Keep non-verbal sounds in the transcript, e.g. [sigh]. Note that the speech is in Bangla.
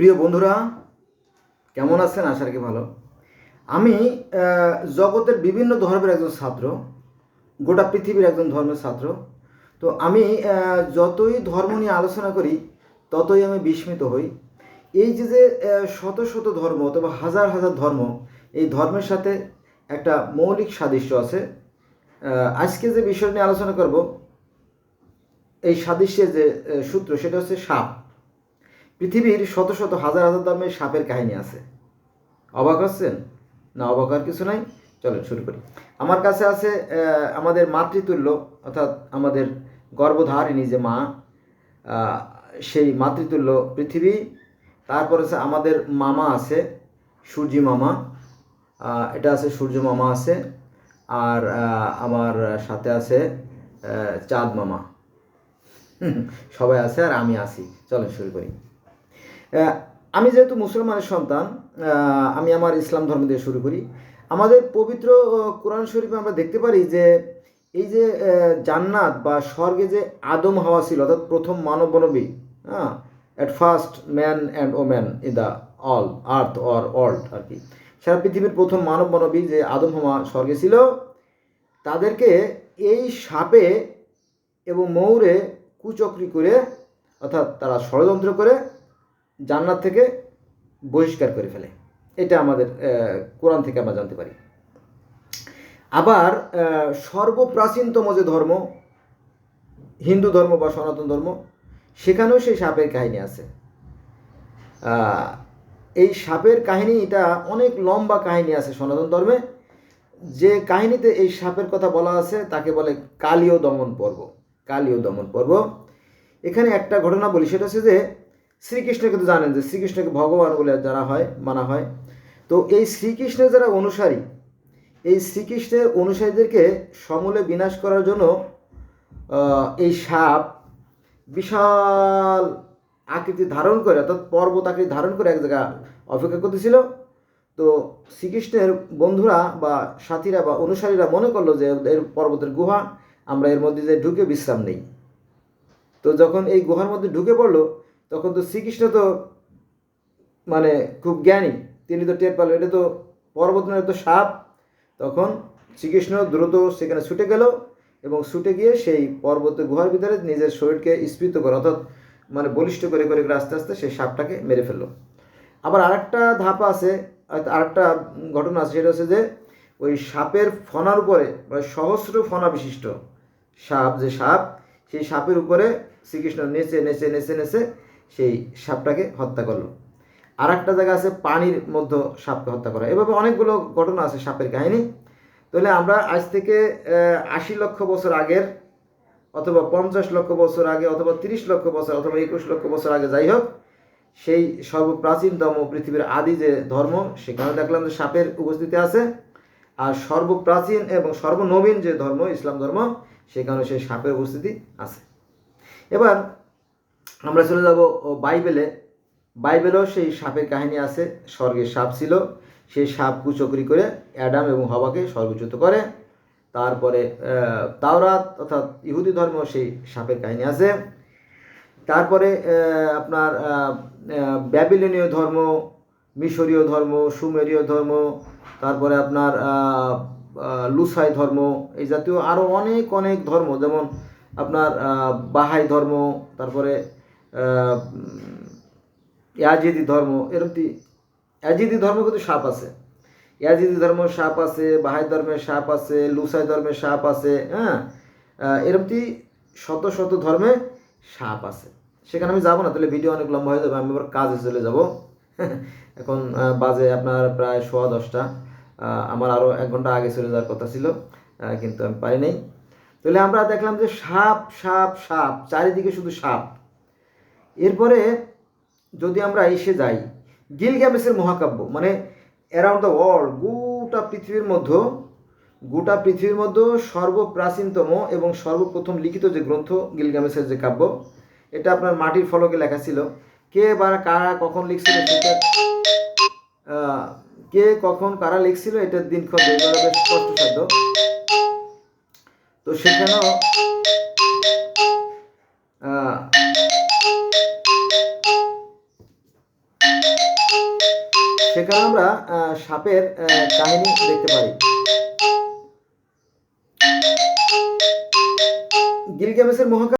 প্রিয় বন্ধুরা, কেমন আছেন? আশা রাখি ভালো। আমি জগতের বিভিন্ন ধর্মের একজন ছাত্র, গোটা পৃথিবীর একজন ধর্মের ছাত্র। তো আমি যতই ধর্ম নিয়ে আলোচনা করি, ততই আমি বিস্মিত হই। এই যে যে শত শত ধর্ম অথবা হাজার হাজার ধর্ম, এই ধর্মের সাথে একটা মৌলিক সাদৃশ্য আছে। আজকে যে বিষয় নিয়ে আলোচনা করব, এই সাদৃশ্যের যে সূত্র, সেটা হচ্ছে সাপ। পৃথিবীর শত শত হাজার হাজার ধর্মের সাপের কাহিনী আছে। অবাক হচ্ছেন? না, অবাক হওয়ার কিছু নাই। চলেন, শুরু করি। আমার কাছে আছে আমাদের মাতৃতুল্য, অর্থাৎ আমাদের গর্ভধারিণী যে মা সেই মাতৃতুল্য পৃথিবী। তারপর আছে আমাদের মামা আছে, সূর্যি মামা। এটা আছে সূর্য মামা আছে। আর আমার সাথে আছে চাঁদ মামা। সবাই আছে আর আমি আছি। চলেন, শুরু করি। আমি যেহেতু মুসলমানের সন্তান আমি আমার ইসলাম ধর্ম দিয়ে শুরু করি। আমাদের পবিত্র কোরআন শরীফে আমরা দেখতে পারি যে, এই যে জান্নাত বা স্বর্গে যে আদম হাওয়া ছিল, অর্থাৎ প্রথম মানব মানবী হ্যাঁ at first man and woman in the all earth or world আর কি সারা পৃথিবীর প্রথম মানব মানবী যে আদম হাওয়া স্বর্গে ছিল, তাদেরকে এই সাপে এবং ময়ূরে কুচক্রি করে, অর্থাৎ তারা ষড়যন্ত্র করে জান্নাত থেকে বহিষ্কার করে ফেলে। এটা আমাদের কোরআন থেকে আমরা জানতে পারি। আবার সর্বপ্রাচীনতম যে ধর্ম, হিন্দু ধর্ম বা সনাতন ধর্ম, সেখানেও সেই সাপের কাহিনী আছে। এই সাপের কাহিনী, এটা অনেক লম্বা কাহিনী আছে সনাতন ধর্মে। যে কাহিনীতে এই সাপের কথা বলা আছে, তাকে বলে কালীয় দমন পর্ব। কালীয় দমন পর্ব। এখানে একটা ঘটনা বলি, সেটা হচ্ছে যে শ্রীকৃষ্ণকে তো জানেন যে শ্রীকৃষ্ণকে ভগবান বলে যারা হয়, মানা হয়। তো এই শ্রীকৃষ্ণের যারা অনুসারী, এই শ্রীকৃষ্ণের অনুসারীদেরকে সমূলে বিনাশ করার জন্য এই সাপ বিশাল আকৃতি ধারণ করে, অর্থাৎ পর্বত আকৃতি ধারণ করে এক জায়গা অপেক্ষা করতেছিল। তো শ্রীকৃষ্ণের বন্ধুরা বা সাথীরা বা অনুসারীরা মনে করল যে এর পর্বতের গুহা, আমরা এর মধ্যে যে ঢুকে বিশ্রাম নেই। তো যখন এই গুহার মধ্যে ঢুকে পড়ল তখন তো শ্রীকৃষ্ণ তো মানে খুব জ্ঞানী। তিনি তো টের পেল এটা তো পর্বত নয়, তো সাপ। তখন শ্রীকৃষ্ণ দ্রুত সেখানে ছুটে গেল এবং ছুটে গিয়ে সেই পর্বতের গুহার ভিতরে নিজের শরীরকে স্ফীত করে অর্থাৎ মানে বলিষ্ঠ করে করে আস্তে আস্তে সেই সাপটাকে মেরে ফেলল। আবার আরেকটা ধাপ আছে আর- আরেকটা ঘটনা আছে সেটা হচ্ছে যে ওই সাপের ফনার উপরে মানে সহস্র ফনা বিশিষ্ট সাপ যে সাপ সেই সাপের উপরে শ্রীকৃষ্ণ নেচে নেচে নেচে নেচে সেই সাপটাকে হত্যা করল। আর একটা জায়গা আছে, পানির মধ্যে সাপকে হত্যা করা। এভাবে অনেকগুলো ঘটনা আছে সাপের কাহিনী। তাহলে আমরা আজ থেকে আশি লক্ষ বছর আগের অথবা পঞ্চাশ লক্ষ বছর আগে অথবা তিরিশ লক্ষ বছর অথবা একুশ লক্ষ বছর আগে যাই হোক, সেই সর্বপ্রাচীনতম পৃথিবীর আদি যে ধর্ম, সেখানে দেখলাম যে সাপের উপস্থিতি আছে। আর সর্বপ্রাচীন এবং সর্বনবীন যে ধর্ম, ইসলাম ধর্ম, সেখানে সেই সাপের উপস্থিতি আছে। এবার আমরা চলে যাব বাইবেলে। বাইবেলেও সেই সাপের কাহিনী আছে, স্বর্গের সাপ ছিল। সেই সাপ কুচকরি করে অ্যাডাম এবং হবাকে স্বর্গচ্যুত করে। তারপরে তাওরাত অর্থাৎ ইহুদি ধর্ম সেই সাপের কাহিনী আছে। তারপরে আপনার ব্যাবিলনীয় ধর্ম, মিশরীয় ধর্ম, সুমেরীয় ধর্ম, তারপরে আপনার লুসাই ধর্ম, এই জাতীয় আরও অনেক অনেক ধর্ম। যেমন আপনার বাহাই ধর্ম, তারপরে ইয়াজিদি ধর্ম এরকম ইয়াজিদি ধর্ম কিন্তু সাপ আছে। ইয়াজিদি ধর্ম সাপ আছে, বাহাই ধর্মের সাপ আছে, লুসাই ধর্মের সাপ আছে হ্যাঁ? এরকমটি শত শত ধর্মে সাপ আছে। সেখানে আমি যাব না, তাহলে ভিডিও অনেক লম্বা হয়ে যাবে, আমি এবার কাজে চলে যাব। [laughs] এখন বাজে আপনার প্রায় সোয়া দশটা। আমার আরও এক ঘণ্টা আগে চলে যাওয়ার কথা ছিল কিন্তু আমি পারি নাই। তাহলে আমরা দেখলাম যে সাপ সাপ সাপ, চারিদিকে শুধু সাপ। এরপরে যদি আমরা এসে যাই গিলগ্যামেসের মহাকাব্য মানে অ্যারাউন্ড দ্য ওয়ার্ল্ড গোটা পৃথিবীর মধ্যে, গোটা পৃথিবীর মধ্যে সর্বপ্রাচীনতম এবং সর্বপ্রথম লিখিত যে গ্রন্থ গিলগামেসের যে কাব্য, এটা আপনার মাটির ফলকে লেখা ছিল। কে বা কারা কখন লিখছিল সেটা কে কখন কারা লিখছিল, এটার এগুলো বেশ কষ্টসাধ্য তো সেখানেও সেখানে আমরা আহ, সাপের কাহিনী দেখতে পারি। গিলগামেশের মহাকাশ